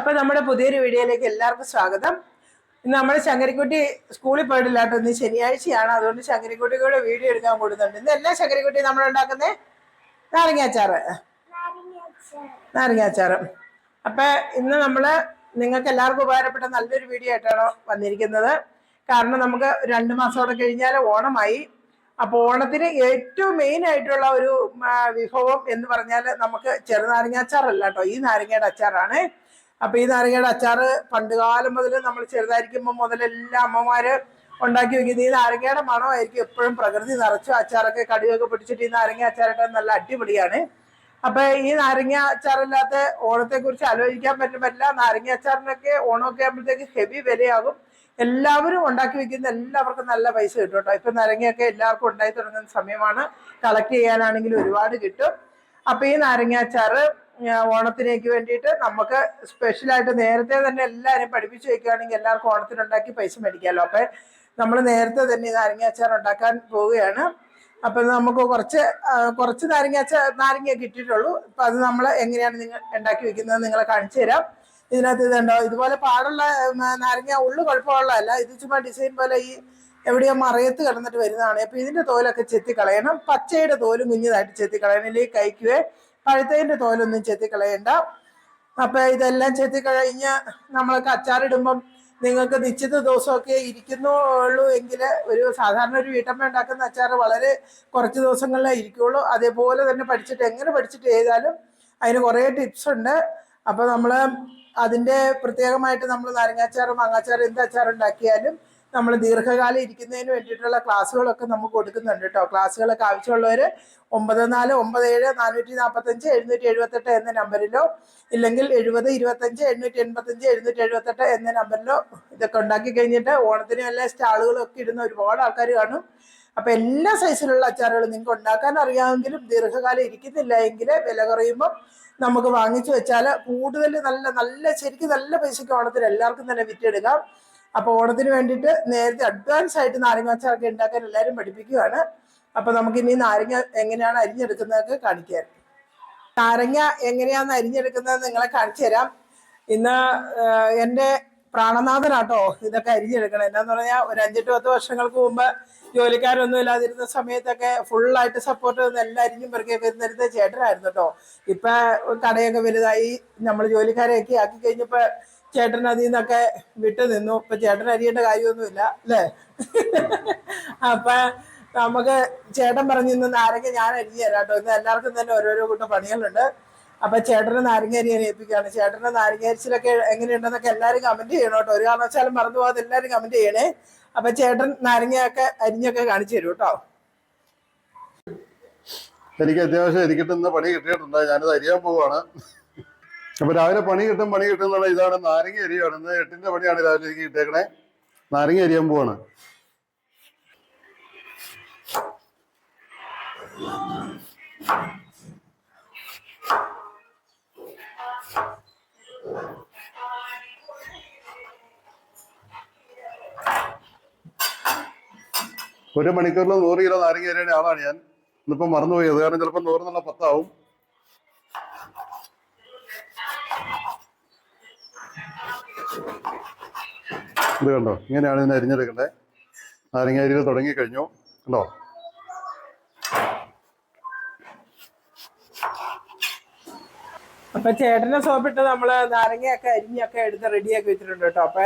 അപ്പൊ നമ്മുടെ പുതിയൊരു വീഡിയോയിലേക്ക് എല്ലാവർക്കും സ്വാഗതം. ഇന്ന് നമ്മൾ ശങ്കരിക്കുട്ടി സ്കൂളിൽ പോയിട്ടില്ലാട്ടോ ഇന്ന് ശനിയാഴ്ചയാണ്. അതുകൊണ്ട് ശങ്കരിക്കുട്ടി കൂടെ വീഡിയോ എടുക്കാൻ കൊടുക്കുന്നുണ്ട് ഇന്ന് എല്ലാ ശങ്കരിക്കുട്ടി നമ്മൾ ഉണ്ടാക്കുന്നത് നാരങ്ങാച്ചാറ് നാരങ്ങാച്ചാറ് അപ്പൊ ഇന്ന് നമ്മൾ നിങ്ങൾക്ക് എല്ലാവർക്കും ഉപകാരപ്പെട്ട നല്ലൊരു വീഡിയോ ആയിട്ടാണ് വന്നിരിക്കുന്നത്. കാരണം നമുക്ക് രണ്ട് മാസത്തോടെ കഴിഞ്ഞാൽ ഓണമായി. അപ്പോൾ ഓണത്തിന് ഏറ്റവും മെയിൻ ആയിട്ടുള്ള ഒരു വിഭവം എന്ന് പറഞ്ഞാൽ നമുക്ക് ചെറുനാരങ്ങ അച്ചാറല്ല കേട്ടോ. ഈ നാരങ്ങയുടെ അച്ചാറാണ്. അപ്പൊ ഈ നാരങ്ങയുടെ അച്ചാറ് പണ്ടുകാലം മുതൽ നമ്മൾ ചെറുതായിരിക്കുമ്പോൾ മുതൽ എല്ലാ അമ്മമാര് ഉണ്ടാക്കി വെക്കുന്നത് ഈ നാരങ്ങയുടെ മണമായിരിക്കും എപ്പോഴും പ്രകൃതി നിറച്ചു അച്ചാറൊക്കെ കടിയൊക്കെ പിടിച്ചിട്ട് ഈ നാരങ്ങ അച്ചാറിട്ട് നല്ല അടിപൊളിയാണ്. അപ്പൊ ഈ നാരങ്ങ അച്ചാറില്ലാത്ത ഓണത്തെ കുറിച്ച് ആലോചിക്കാൻ പറ്റുമല്ല നാരങ്ങ അച്ചാറിനൊക്കെ ഓണമൊക്കെ ആകുമ്പോഴത്തേക്ക് ഹെവി വിലയാകും. എല്ലാവരും ഉണ്ടാക്കി വെക്കുന്ന എല്ലാവർക്കും നല്ല പൈസ കിട്ടും കേട്ടോ. ഇപ്പൊ നാരങ്ങയൊക്കെ എല്ലാവർക്കും ഉണ്ടായി തുടങ്ങുന്ന സമയമാണ്. കളക്ട് ചെയ്യാനാണെങ്കിലും ഒരുപാട് കിട്ടും. അപ്പൊ ഈ നാരങ്ങ അച്ചാറ് ഓണത്തിനേക്ക് വേണ്ടിയിട്ട് നമുക്ക് സ്പെഷ്യലായിട്ട് നേരത്തെ തന്നെ എല്ലാവരും പഠിപ്പിച്ചു വെക്കുകയാണെങ്കിൽ എല്ലാവർക്കും ഓണത്തിന് ഉണ്ടാക്കി പൈസ മേടിക്കാമല്ലോ. അപ്പം നമ്മൾ നേരത്തെ തന്നെ നാരങ്ങ അച്ചാർ ഉണ്ടാക്കാൻ പോവുകയാണ്. അപ്പം നമുക്ക് കുറച്ച് കുറച്ച് നാരങ്ങ അച്ചാർ നാരങ്ങ കിട്ടിയിട്ടുള്ളൂ. അപ്പം അത് നമ്മൾ എങ്ങനെയാണ് നിങ്ങൾ ഉണ്ടാക്കി വെക്കുന്നത് നിങ്ങളെ കാണിച്ചു തരാം. ഇതിനകത്ത് ഇതുണ്ടോ? ഇതുപോലെ പാടുള്ള നാരങ്ങ ഉള്ളു കുഴപ്പമുള്ളതല്ല. ഇത് ചുമ്മാ ഡിസൈൻ പോലെ ഈ എവിടെയോ മറയത്ത് കിടന്നിട്ട് വരുന്നതാണ്. അപ്പം ഇതിന്റെ തോലൊക്കെ ചെത്തി കളയണം പച്ചയുടെ തോലും കുഞ്ഞതായിട്ട് ചെത്തി കളയണം ഇല്ലെങ്കിൽ കഴിക്കുവേ. പഴുത്തതിന്റെ തോലൊന്നും ചെത്തി കളയണ്ട അപ്പൊ ഇതെല്ലാം ചെത്തി കഴിഞ്ഞ് നമ്മളൊക്കെ അച്ചാറിടുമ്പം നിങ്ങൾക്ക് നിശ്ചിത ദിവസമൊക്കെ ഇരിക്കുന്നുള്ളൂ എങ്കിൽ ഒരു സാധാരണ ഒരു വീട്ടമ്മ ഉണ്ടാക്കുന്ന അച്ചാർ വളരെ കുറച്ച് ദിവസങ്ങളിലേ ഇരിക്കുള്ളൂ. അതേപോലെ തന്നെ പഠിച്ചിട്ട് എങ്ങനെ പഠിച്ചിട്ട് ചെയ്താലും അതിന് കുറേ ടിപ്സ് ഉണ്ട്. അപ്പോൾ നമ്മൾ അതിന്റെ പ്രത്യേകമായിട്ട് നമ്മൾ നാരങ്ങാച്ചാറും മാങ്ങാച്ചാറും എന്ത് അച്ചാർ ഉണ്ടാക്കിയാലും നമ്മൾ ദീർഘകാലം ഇരിക്കുന്നതിന് വേണ്ടിയിട്ടുള്ള ക്ലാസ്സുകളൊക്കെ നമുക്ക് കൊടുക്കുന്നുണ്ട് കേട്ടോ. ക്ലാസ്സുകളൊക്കെ ആവശ്യമുള്ളവർ ഒമ്പത് നാല് ഒമ്പത് ഏഴ് നാനൂറ്റി നാൽപ്പത്തഞ്ച് എഴുന്നൂറ്റി എഴുപത്തെട്ട് എന്ന നമ്പറിലോ ഇല്ലെങ്കിൽ എഴുപത് ഇരുപത്തഞ്ച് എണ്ണൂറ്റി എൺപത്തഞ്ച് എഴുന്നൂറ്റി എഴുപത്തെട്ട് എന്ന നമ്പറിലോ ഇതൊക്കെ ഉണ്ടാക്കി കഴിഞ്ഞിട്ട് ഓണത്തിന് എല്ലാ സ്റ്റാളുകളൊക്കെ ഇടുന്ന ഒരുപാട് ആൾക്കാർ കാണും. അപ്പൊ എല്ലാ സൈസിലുള്ള അച്ചാറുകളും നിങ്ങൾക്ക് ഉണ്ടാക്കാൻ അറിയാമെങ്കിലും ദീർഘകാലം ഇരിക്കുന്നില്ല എങ്കിൽ വില കുറയുമ്പോൾ നമുക്ക് വാങ്ങിച്ചു വെച്ചാൽ കൂടുതൽ നല്ല നല്ല ശരിക്കും നല്ല പൈസയ്ക്ക് ഓണത്തിന് എല്ലാവർക്കും തന്നെ വിറ്റെടുക്കാം. അപ്പൊ ഓണത്തിന് വേണ്ടിയിട്ട് നേരത്തെ അഡ്വാൻസ് ആയിട്ട് നാരങ്ങ അച്ചാറൊക്കെ ഉണ്ടാക്കാൻ എല്ലാവരും പഠിപ്പിക്കുകയാണ് അപ്പൊ നമുക്ക് ഇനി നാരങ്ങ എങ്ങനെയാണ് അരിഞ്ഞെടുക്കുന്നതൊക്കെ കാണിക്കാൻ നാരങ്ങ എങ്ങനെയാന്ന് അരിഞ്ഞെടുക്കുന്നത് നിങ്ങളെ കാണിച്ചു തരാം. ഇന്ന് എന്റെ പ്രാണനാഥനാട്ടോ ഇതൊക്കെ അരിഞ്ഞെടുക്കണം. എന്നാന്ന് പറഞ്ഞാൽ ഒരു അഞ്ചെട്ട് പത്ത് വർഷങ്ങൾക്ക് മുമ്പ് ജോലിക്കാരൊന്നും ഇല്ലാതിരുന്ന സമയത്തൊക്കെ ഫുള്ളായിട്ട് സപ്പോർട്ട് ചെയ്യുന്ന എല്ലാ അരിഞ്ഞും പെറുക്കി വരുന്നിരുന്ന ചേട്ടനായിരുന്നു കേട്ടോ. ഇപ്പൊ കടയൊക്കെ വലുതായി നമ്മൾ ജോലിക്കാരെയൊക്കെ ആക്കി കഴിഞ്ഞപ്പോ ചേട്ടൻ അതിൽ നിന്നൊക്കെ വിട്ടു നിന്നു. ഇപ്പൊ ചേട്ടൻ അരിയേണ്ട കാര്യമൊന്നുമില്ല അല്ലേ? അപ്പൊ നമുക്ക് ചേട്ടൻ പറഞ്ഞു ഇന്ന് നാരങ്ങ ഞാൻ അരിഞ്ഞു തരാം കേട്ടോ. ഇന്ന് എല്ലാവർക്കും തന്നെ ഓരോരോ കൂട്ടം പണികളുണ്ട്. അപ്പൊ ചേട്ടന് നാരങ്ങ അരിയാൻ ഏൽപ്പിക്കുകയാണ്. ചേട്ടന്റെ നാരങ്ങ അരിച്ചിലൊക്കെ എങ്ങനെയുണ്ടെന്നൊക്കെ എല്ലാവരും കമന്റ് ചെയ്യണം കേട്ടോ. ഒരു കാരണവശാലും മറന്നു പോകാതെ എല്ലാവരും കമന്റ് ചെയ്യണേ. അപ്പൊ ചേട്ടൻ നാരങ്ങയൊക്കെ അരിഞ്ഞൊക്കെ കാണിച്ചു തരും കേട്ടോ. എനിക്ക് അത്യാവശ്യം എനിക്കിട്ട് ഇന്ന് പണി കിട്ടിയിട്ടുണ്ട് ഞാനത് അരിയാൻ പോവാണ്. അപ്പൊ രാവിലെ പണി കിട്ടും പണി കിട്ടും എന്നുള്ള ഇതാണ് നാരങ്ങ അരിയാണ് ഇന്ന് എട്ടിന്റെ പണിയാണ് രാവിലെ എനിക്ക് കിട്ടിയേക്കണേ നാരങ്ങ അരിയാൻ പോവാണ്. ഒരു മണിക്കൂറിൽ നൂറ് കിലോ നാരങ്ങ അരിയുടെ ആളാണ് ഞാൻ. ഇന്നിപ്പോ മറന്നുപോയി. അത് കാരണം ചിലപ്പോൾ നല്ല പത്താവും. ഇത് കണ്ടോ? ഇങ്ങനെയാണ് ഇതിനെ അരിഞ്ഞെടുക്കേണ്ടത് നാരങ്ങ അരിയിൽ തുടങ്ങി കഴിഞ്ഞു കണ്ടോ? അപ്പൊ ചേട്ടനെ സോപ്പിട്ട് നമ്മൾ നാരങ്ങയൊക്കെ അരിഞ്ഞൊക്കെ എടുത്ത് റെഡിയാക്കി വെച്ചിട്ടുണ്ട് കേട്ടോ. അപ്പൊ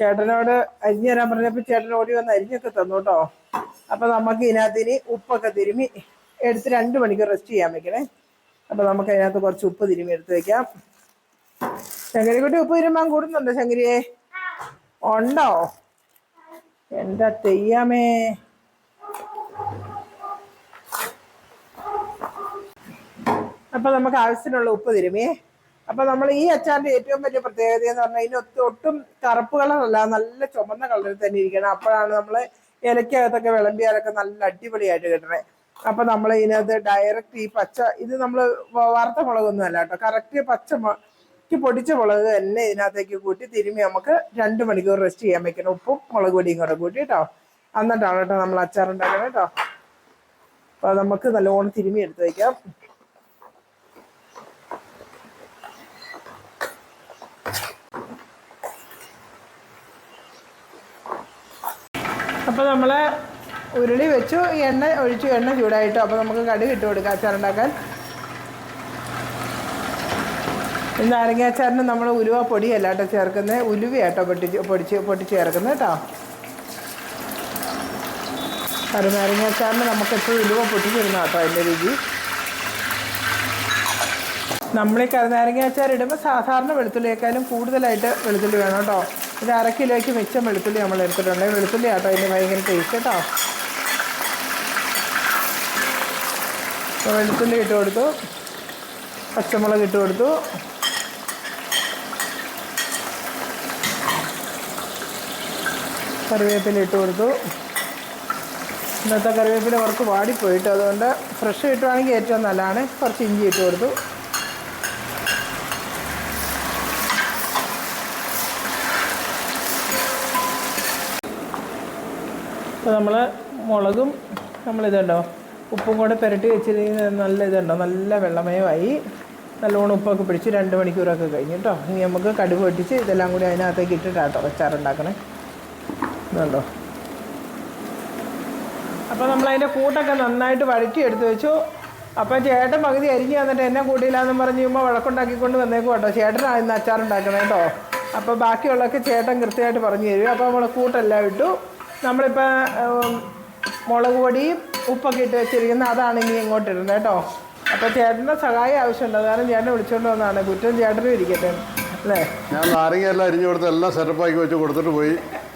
ചേട്ടനോട് അരിഞ്ഞു തരാൻ പറഞ്ഞപ്പോ ചേട്ടൻ ഓടി വന്ന് അരിഞ്ഞൊക്കെ തന്നു കേട്ടോ. അപ്പൊ നമുക്ക് ഇതിനകത്ത് ഇനി ഉപ്പൊക്കെ തിരുമ്മി എടുത്ത് രണ്ട് മണിക്കൂർ റെസ്റ്റ് ചെയ്യാൻ വെക്കണേ. അപ്പൊ നമുക്ക് അതിനകത്ത് കുറച്ച് ഉപ്പ് തിരുമ്മി എടുത്ത് വെക്കാം. ശങ്കരിക്കുട്ടി ഉപ്പ് തിരുമ്പാൻ കൂടുന്നുണ്ടോ ശങ്കരിയെ? ഉണ്ടോ? എന്താ തെയ്യാമേ? അപ്പൊ നമുക്ക് ആവശ്യത്തിനുള്ള ഉപ്പ് തിരുമിയേ അപ്പൊ നമ്മൾ ഈ അച്ചാറിന്റെ ഏറ്റവും വലിയ പ്രത്യേകത എന്ന് പറഞ്ഞാൽ ഇതിന് ഒത്തിരി ഒട്ടും കറുപ്പ് കളറല്ല നല്ല ചുമന്ന കളറിൽ തന്നെ ഇരിക്കണം. അപ്പോഴാണ് നമ്മൾ ഇലക്കകത്തൊക്കെ വിളമ്പിയാലൊക്കെ നല്ല അടിപൊളിയായിട്ട് കിട്ടണേ. അപ്പൊ നമ്മൾ ഇതിനകത്ത് ഡയറക്റ്റ് ഈ പച്ച ഇത് നമ്മൾ വറുത്ത മുളകൊന്നും അല്ല കേട്ടോ. കറക്റ്റ് പച്ച ഈ പൊടിച്ച മുളക് തന്നെ ഇതിനകത്തേക്ക് കൂട്ടി തിരുമ്പി നമുക്ക് രണ്ട് മണിക്കൂർ റെസ്റ്റ് ചെയ്യാൻ വെക്കണം. ഉപ്പും മുളക് പൊടിയും കൂടെ കൂട്ടി കേട്ടോ. എന്നിട്ടാണ് കേട്ടോ നമ്മൾ അച്ചാറുണ്ടാക്കണം കേട്ടോ. അപ്പൊ നമുക്ക് നല്ലോണം തിരുമ്പി എടുത്ത് വയ്ക്കാം അപ്പൊ നമ്മൾ ഉരുളി വെച്ചു എണ്ണ ഒഴിച്ചു എണ്ണ ചൂടായിട്ടോ അപ്പൊ നമുക്ക് കടുകിട്ട് കൊടുക്കാം അച്ചാറുണ്ടാക്കാൻ. ഈ നാരങ്ങ അച്ചാറിന് നമ്മൾ ഉലുവ പൊടിയല്ല കേട്ടോ ചേർക്കുന്നത് ഉലുവയാട്ടോ പൊട്ടിച്ച് പൊടിച്ച് പൊട്ടിച്ച് ചേർക്കുന്നത് കേട്ടോ കാരണം നാരങ്ങാച്ചാറിന് നമുക്ക് എപ്പോഴും ഉലുവ പൊട്ടിച്ചിരുന്ന കേട്ടോ അതിന്റെ രുചി. നമ്മൾ ഈ കരുനാരങ്ങ അച്ചാർ ഇടുമ്പോൾ സാധാരണ വെളുത്തുള്ളിയേക്കാളും കൂടുതലായിട്ട് വെളുത്തുള്ളി വേണം കേട്ടോ ഒരു അര കിലോയ്ക്ക് മിച്ചം വെളുത്തുള്ളി നമ്മൾ എടുത്തിട്ടുണ്ട്. വെളുത്തുള്ളി ആട്ടോ അതിന്റെ ഭയങ്കര ടേസ്റ്റ് കേട്ടോ വെളുത്തുള്ളി ഇട്ട് കൊടുത്തു. പച്ചമുളക് ഇട്ട് കൊടുത്തു. കറിവേപ്പില ഇട്ട് കൊടുത്തു. ഇന്നത്തെ കറിവേപ്പില കുറച്ച് വാടിപ്പോയിട്ട് അതുകൊണ്ട് ഫ്രഷ് കിട്ടുവാണെങ്കിൽ ഏറ്റവും നല്ലതാണ്. കുറച്ച് ഇഞ്ചി ഇട്ട് കൊടുത്തു. അപ്പോൾ നമ്മൾ മുളകും നമ്മളിതുണ്ടോ ഉപ്പും കൂടെ പുരട്ടി വെച്ചിരിക്കുന്ന നല്ല ഇതുണ്ടോ? നല്ല വെള്ളമയമായി. നല്ലോണം ഉപ്പൊക്കെ പിടിച്ച് രണ്ട് മണിക്കൂറൊക്കെ കഴിഞ്ഞ് കേട്ടോ. ഇനി നമുക്ക് കടുക് പൊട്ടിച്ച് ഇതെല്ലാം കൂടി അതിനകത്തേക്ക് ഇട്ടിട്ടാട്ടോ അച്ചാറുണ്ടാക്കണേ. ഇതുണ്ടോ അപ്പോൾ നമ്മളതിന്റെ കൂട്ടൊക്കെ നന്നായിട്ട് വഴറ്റി എടുത്തു വെച്ചു. അപ്പോൾ ചേട്ടൻ പകുതി അരിഞ്ഞ് തന്നിട്ട് എന്നെ കൂട്ടിയില്ലാന്ന് പറഞ്ഞ് കഴിയുമ്പോൾ വഴക്കുണ്ടാക്കിക്കൊണ്ട് വന്നേക്കും കേട്ടോ ചേട്ടനാണ് ഇന്ന് അച്ചാറുണ്ടാക്കണേ കേട്ടോ അപ്പോൾ ബാക്കിയുള്ളതൊക്കെ ചേട്ടൻ കൃത്യമായിട്ട് പറഞ്ഞു തരും. അപ്പോൾ നമ്മൾ കൂട്ടെല്ലാം ഇട്ടു. നമ്മളിപ്പോൾ മുളക് പൊടിയും ഉപ്പൊക്കെ ഇട്ട് വെച്ചിരിക്കുന്നത് അതാണ് ഇനി ഇങ്ങോട്ട് ഇടുന്നത് കേട്ടോ അപ്പോൾ ചേട്ടന്റെ സഹായം ആവശ്യമുണ്ട്. കാരണം ചേട്ടനെ വിളിച്ചുകൊണ്ട് വന്നതാണ്. കുറ്റം ചേട്ടനും ഇരിക്കട്ടെ. അല്ലേ? ഞാൻ നാരങ്ങയെല്ലാം അരിഞ്ഞു കൊടുത്ത് എല്ലാം സെറ്റപ്പാക്കി വെച്ച് കൊടുത്തിട്ട് പോയി.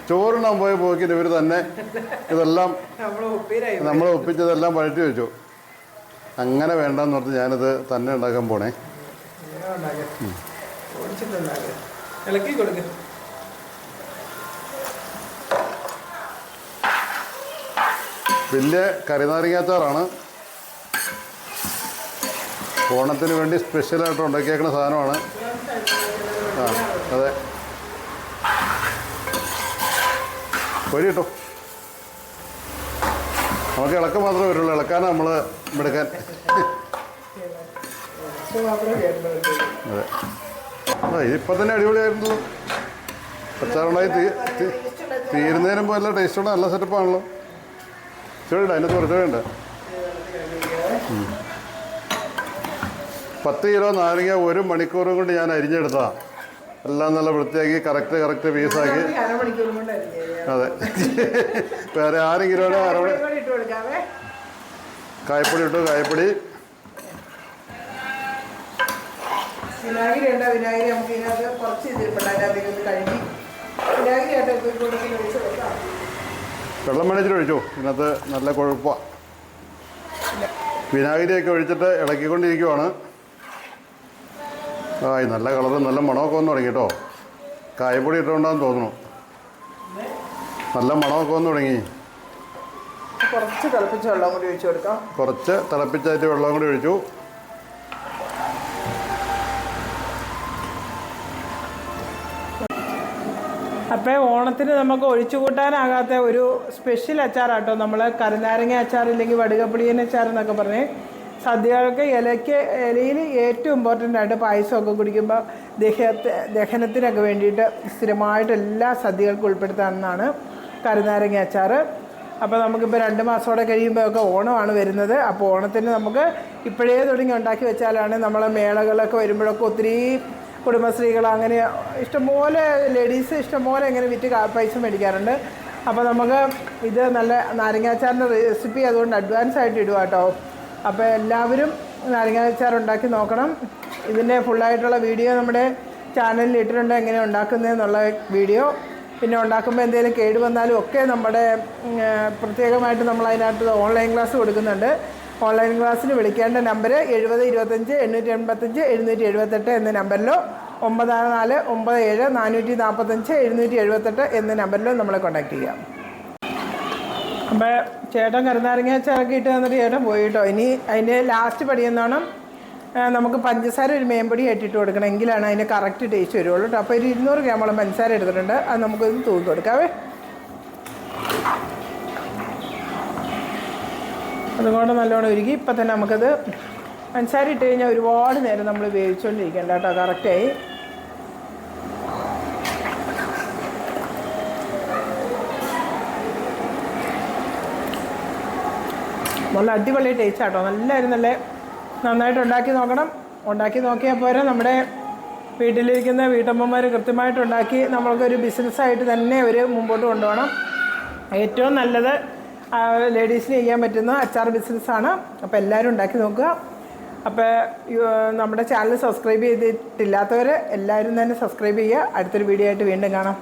ചോറിനാൻ പോയ പോക്കിന് ഇവർ തന്നെ ഇതെല്ലാം നമ്മൾ ഒപ്പിച്ചതെല്ലാം വഴറ്റി വെച്ചു. അങ്ങനെ വേണ്ടെന്ന് പറഞ്ഞ് ഞാനിത് തന്നെ ഉണ്ടാക്കാൻ പോണേ. ഇളക്കി കൊടുക്കും. വലിയ കറിനാരങ്ങാച്ചാറാണ് ഓണത്തിന് വേണ്ടി സ്പെഷ്യലായിട്ട് ഉണ്ടാക്കിയേക്കുന്ന സാധനമാണ്. ആ അതെ. പൊരി കിട്ടും. നമുക്ക് ഇളക്കം മാത്രമേ വരുള്ളൂ. ഇളക്കാനാണ് നമ്മൾ എടുക്കാൻ അതെ. ആ ഇതിപ്പോൾ തന്നെ അടിപൊളിയായിരുന്നല്ലോ അച്ചാറുണ്ടായി തീരുന്നതിന് മുമ്പ് നല്ല ടേസ്റ്റുള്ള നല്ല സെറ്റപ്പാണല്ലോ ചെടിയുണ്ട് അതിനകത്ത് വേണ്ട. പത്ത് കിലോ നാരങ്ങ ഒരു മണിക്കൂറും കൊണ്ട് ഞാൻ അരിഞ്ഞെടുത്തതാണ് എല്ലാം നല്ല വൃത്തിയാക്കി കറക്റ്റ് കറക്റ്റ് പീസാക്കി അതെ. വേറെ ആരെങ്കിലും അരമണി കായപ്പൊടി ഇട്ടു കായപ്പൊടി. വിനാഗിരി ഉണ്ടോ വിനാഗിരി നമുക്ക് ഇതിനകത്ത് കുറച്ച് ഇതിരിപ്പുണ്ട് അതിനകത്തേക്ക് ഒന്ന് കഴുകി. വിനാഗിരി ആയിട്ട് ഒരു കൂട്ടത്തിൽ ഒഴിച്ച് കൊടുക്കാം. വെള്ളം വേണിച്ചിട്ട് ഒഴിച്ചു? ഇതിനകത്ത് നല്ല കുഴപ്പമാണ് വിനാഗിരിയൊക്കെ ഒഴിച്ചിട്ട് ഇളക്കിക്കൊണ്ടിരിക്കുവാണ്. ആ നല്ല കളറും നല്ല മണമൊക്കെ വന്ന് തുടങ്ങി കേട്ടോ. കായപ്പൊടി ഇട്ടുകൊണ്ടാന്ന് തോന്നുന്നു. നല്ല മണമൊക്കെ വന്ന് തുടങ്ങി. കുറച്ച് തിളപ്പിച്ച വെള്ളം കൂടി ഒഴിച്ച് കൊടുക്കാം. കുറച്ച് തിളപ്പിച്ചായിട്ട് വെള്ളം കൂടി ഒഴിച്ചു. അപ്പോൾ ഓണത്തിന് നമുക്ക് ഒഴിച്ചു കൂട്ടാനാകാത്ത ഒരു സ്പെഷ്യൽ അച്ചാറാട്ടോ നമ്മൾ കരുനാരങ്ങ അച്ചാർ ഇല്ലെങ്കിൽ വടുകപ്പുളിയൻ അച്ചാർ എന്നൊക്കെ പറഞ്ഞ് സദ്യകൾക്ക് ഇലയ്ക്ക് ഇലയിൽ ഏറ്റവും ഇമ്പോർട്ടന്റ് ആയിട്ട് പായസമൊക്കെ കുടിക്കുമ്പോൾ ദഹത്തെ ദഹനത്തിനൊക്കെ വേണ്ടിയിട്ട് സ്ഥിരമായിട്ട് എല്ലാ സദ്യകൾക്കും ഉൾപ്പെടുത്താമെന്നാണ് കരുനാരങ്ങ അച്ചാർ അപ്പോൾ നമുക്കിപ്പോൾ രണ്ട് മാസത്തോടെ കഴിയുമ്പോഴൊക്കെ ഓണമാണ് വരുന്നത്. അപ്പോൾ ഓണത്തിന് നമുക്ക് ഇപ്പോഴേ തുടങ്ങി ഉണ്ടാക്കി വെച്ചാലാണ് നമ്മളെ മേളകളൊക്കെ വരുമ്പോഴൊക്കെ ഒത്തിരി കുടുംബശ്രീകൾ അങ്ങനെ ഇഷ്ടംപോലെ ലേഡീസ് ഇഷ്ടംപോലെ ഇങ്ങനെ വിറ്റ് പൈസ മേടിക്കാറുണ്ട്. അപ്പോൾ നമുക്ക് ഇത് നല്ല നാരങ്ങാച്ചാറിന്റെ റെസിപ്പി അതുകൊണ്ട് അഡ്വാൻസ് ആയിട്ട് ഇടുക കേട്ടോ അപ്പോൾ എല്ലാവരും നാരങ്ങാച്ചാർ ഉണ്ടാക്കി നോക്കണം. ഇതിന്റെ ഫുള്ളായിട്ടുള്ള വീഡിയോ നമ്മുടെ ചാനലിൽ ഇട്ടിട്ടുണ്ട്. എങ്ങനെ ഉണ്ടാക്കുന്നതെന്നുള്ള വീഡിയോ. പിന്നെ ഉണ്ടാക്കുമ്പോൾ എന്തെങ്കിലും കേട് വന്നാലും ഒക്കെ നമ്മുടെ പ്രത്യേകമായിട്ട് നമ്മൾ അതിനകത്ത് ഓൺലൈൻ ക്ലാസ് കൊടുക്കുന്നുണ്ട്. ഓൺലൈൻ ക്ലാസ്സിന് വിളിക്കേണ്ട നമ്പർ എഴുപത് ഇരുപത്തഞ്ച് എണ്ണൂറ്റി എൺപത്തഞ്ച് എഴുന്നൂറ്റി എഴുപത്തെട്ട് എന്ന നമ്പറിലോ ഒമ്പത് നാല് ഒമ്പത് ഏഴ് നാനൂറ്റി നാൽപ്പത്തഞ്ച് എഴുന്നൂറ്റി എഴുപത്തെട്ട് എന്ന നമ്പറിലോ നമ്മളെ കോൺടാക്റ്റ് ചെയ്യാം. അപ്പോൾ ചേട്ടൻ കരുനാരങ്ങ ചിറക്കി ഇട്ട് തന്നിട്ട് ചേട്ടൻ പോയി കേട്ടോ ഇനി അതിന്റെ ലാസ്റ്റ് പടി എന്നോണം നമുക്ക് പഞ്ചസാര ഒരു മേമ്പൊടി ഇട്ടിട്ട് കൊടുക്കണം. എങ്കിലാണ് അതിന് കറക്റ്റ് ടേസ്റ്റ് വരുള്ളൂ കേട്ടോ അപ്പോൾ ഒരു ഇരുന്നൂറ് ഗ്രാമോളം പഞ്ചസാര എടുത്തിട്ടുണ്ട്. അത് നമുക്കൊന്ന് തൂക്കി കൊടുക്കാവേ അതുകൊണ്ട് നല്ലോണം ഒരുക്കി ഇപ്പം തന്നെ നമുക്കത് പഞ്ചസാര ഇട്ട് കഴിഞ്ഞാൽ ഒരുപാട് നേരം നമ്മൾ വേവിച്ചുകൊണ്ടിരിക്കേണ്ട കേട്ടോ കറക്റ്റായി നല്ല അടിപൊളി ടേസ്റ്റ് ആട്ടോ. നല്ലായിരുന്നല്ലേ നന്നായിട്ട് ഉണ്ടാക്കി നോക്കണം. ഉണ്ടാക്കി നോക്കിയാൽ പോരെ. നമ്മുടെ വീട്ടിലിരിക്കുന്ന വീട്ടമ്മമാർ കൃത്യമായിട്ട് ഉണ്ടാക്കി നമ്മൾക്കൊരു ബിസിനസ്സായിട്ട് തന്നെ ഒരു മുമ്പോട്ട് കൊണ്ടുപോകണം. ഏറ്റവും നല്ലത് ലേഡീസിന് ചെയ്യാൻ പറ്റുന്ന അച്ചാർ ബിസിനസ്സാണ് അപ്പോൾ എല്ലാവരും ഉണ്ടാക്കി നോക്കുക. അപ്പോൾ നമ്മുടെ ചാനൽ സബ്സ്ക്രൈബ് ചെയ്തിട്ടില്ലാത്തവർ എല്ലാവരും തന്നെ സബ്സ്ക്രൈബ് ചെയ്യുക. അടുത്തൊരു വീഡിയോ ആയിട്ട് വീണ്ടും കാണാം.